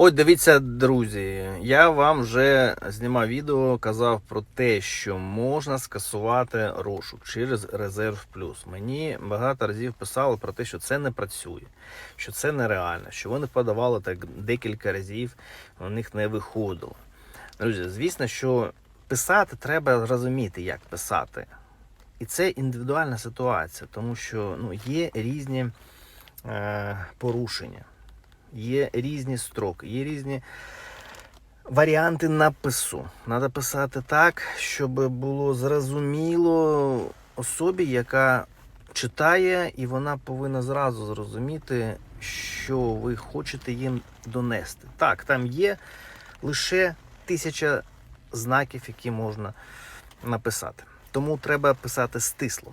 Ось дивіться, друзі, я вам вже знімав відео, казав про те, що можна скасувати розшук через резерв плюс. Мені багато разів писали про те, що це не працює, що це нереально, що вони подавали так декілька разів, у них не виходило. Друзі, звісно, що писати треба розуміти, як писати. І це індивідуальна ситуація, тому що ну, є різні е, порушення є різні строки, є різні варіанти напису. Треба писати так, щоб було зрозуміло особі, яка читає, і вона повинна зразу зрозуміти, що ви хочете їм донести. Так, там є лише тисяча знаків, які можна написати. Тому треба писати стисло.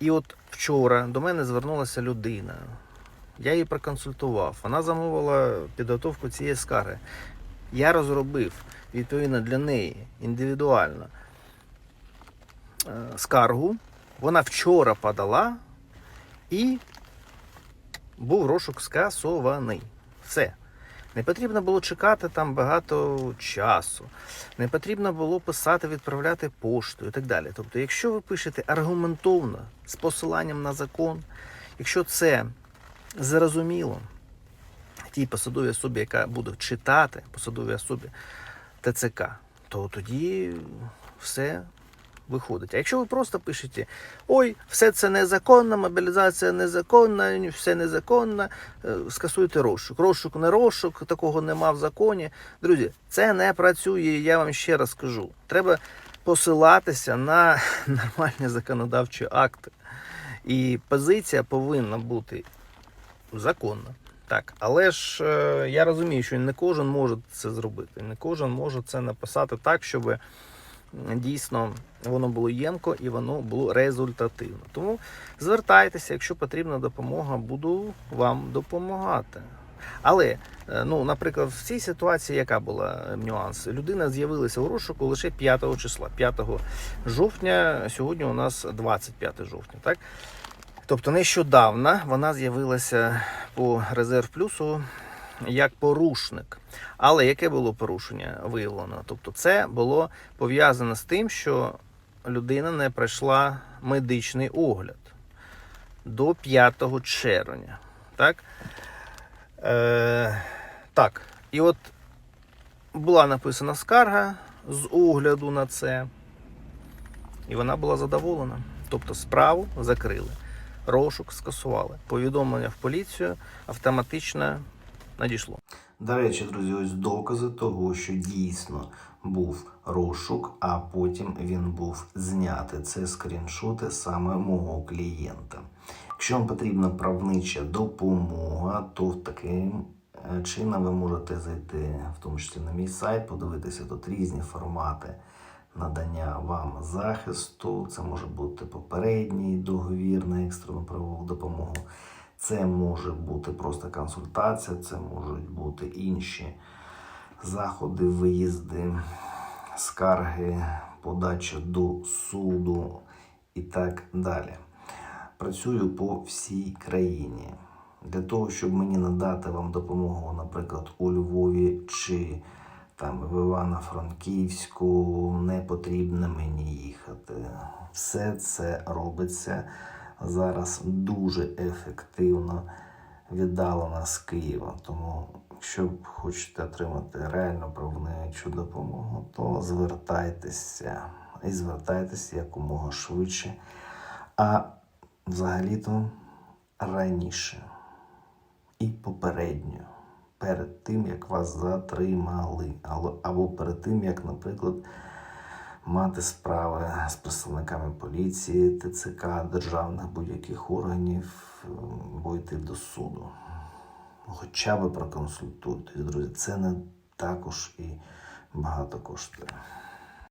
І от вчора до мене звернулася людина. Я її проконсультував. Вона замовила підготовку цієї скарги. Я розробив відповідно для неї індивідуально е, скаргу. Вона вчора подала і був розшук скасований. Все. Не потрібно було чекати там багато часу, не потрібно було писати, відправляти пошту і так далі. Тобто, якщо ви пишете аргументовно з посиланням на закон, якщо це зрозуміло тій посадовій особі, яка буде читати посадовій особі ТЦК, то тоді все виходить. А якщо ви просто пишете, ой, все це незаконно, мобілізація незаконна, все незаконно, е, скасуйте розшук. Розшук не розшук, такого нема в законі. Друзі, це не працює, я вам ще раз скажу. Треба посилатися на нормальні законодавчі акти. І позиція повинна бути законна. Так, але ж е, я розумію, що не кожен може це зробити. Не кожен може це написати так, щоб дійсно воно було ємко і воно було результативно. Тому звертайтеся, якщо потрібна допомога, буду вам допомагати. Але, е, ну, наприклад, в цій ситуації яка була е, нюанс? Людина з'явилася у розшуку лише 5 числа, 5 жовтня. Сьогодні у нас 25 жовтня, так? Тобто нещодавно вона з'явилася по резерв плюсу як порушник. Але яке було порушення виявлено? Тобто, це було пов'язано з тим, що людина не пройшла медичний огляд до 5 червня. Так? Е, так. І от була написана скарга з огляду на це, і вона була задоволена. Тобто справу закрили розшук скасували. Повідомлення в поліцію автоматично надійшло. До речі, друзі, ось докази того, що дійсно був розшук, а потім він був знятий. Це скріншоти саме мого клієнта. Якщо вам потрібна правнича допомога, то таким е, чином ви можете зайти, в тому числі на мій сайт, подивитися тут різні формати надання вам захисту. Це може бути попередній договір на екстрену правову допомогу. Це може бути просто консультація, це можуть бути інші заходи, виїзди, скарги, подача до суду і так далі. Працюю по всій країні. Для того, щоб мені надати вам допомогу, наприклад, у Львові чи там в Івано-Франківську, не потрібно мені їхати. Все це робиться зараз дуже ефективно віддалено з Києва. Тому, якщо хочете отримати реальну правничу допомогу, то звертайтеся і звертайтеся якомога швидше. А взагалі-то раніше і попередньо перед тим, як вас затримали, або- перед тим, як, наприклад, мати справи з представниками поліції, ТЦК, державних будь-яких органів, м, або йти до суду. Хоча б проконсультуйтесь, друзі. Це не також і багато коштує.